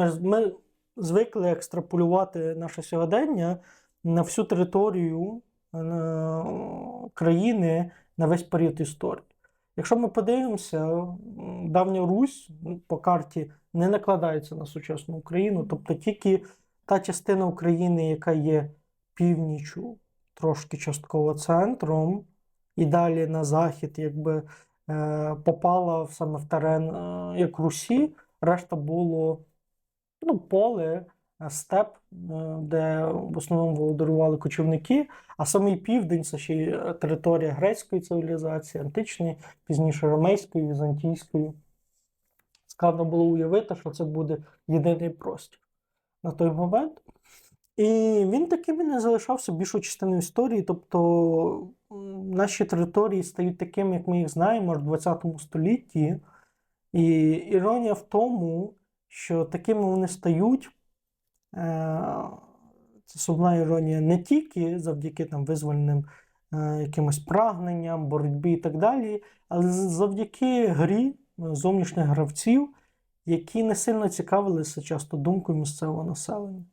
ми, ми звикли екстраполювати наше сьогодення на всю територію е, країни на весь період історії. Якщо ми подивимося, давня Русь по карті не накладається на сучасну Україну, тобто тільки та частина України, яка є північю, трошки частково центром, і далі на захід, якби е, попала саме в терен е, як Русі, решта було ну, поле, е, степ, е, де в основному володарювали кочівники, а самий південь це ще й е, територія грецької цивілізації, античної, пізніше ромейської, візантійської. Складно було уявити, що це буде єдиний простір на той момент. І він таким і не залишався більшою частиною історії. Тобто наші території стають такими, як ми їх знаємо, аж в 20 столітті. І іронія в тому, що такими вони стають. е, Це сумна іронія не тільки завдяки там визвольним е, якимось прагненням, боротьбі і так далі, але завдяки грі е, зовнішніх гравців, які не сильно цікавилися часто думкою місцевого населення.